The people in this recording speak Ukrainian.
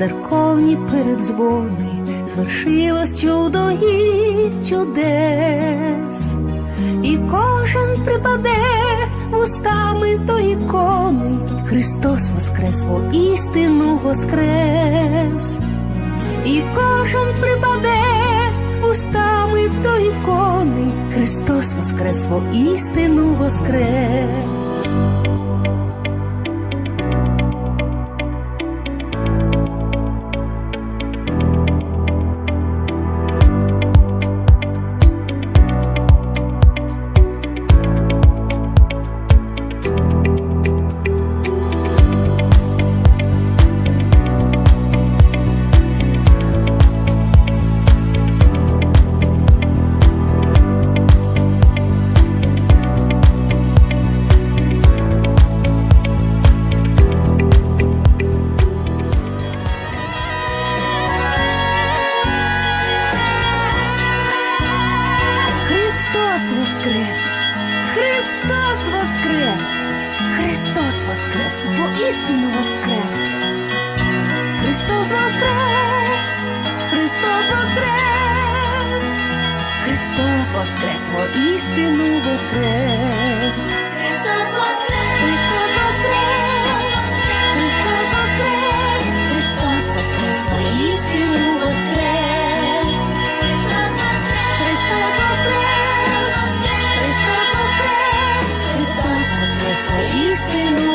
церковні передзвони, звершилось чудо із чудес, і кожен припаде вустами до ікони, Христос воскрес, істину воскрес, і кожен припаде вустами до ікони, Христос воскрес, істину воскрес. Воістину воскрес! Христос воскрес! Христос воскрес! Христос воскрес! Воістину воскрес! Христос воскрес! Христос воскрес! Христос воскрес! Христос воскрес! Воістину воскрес! Христос воскрес! Христос воскрес! Христос воскрес! Христос воскрес! Воістину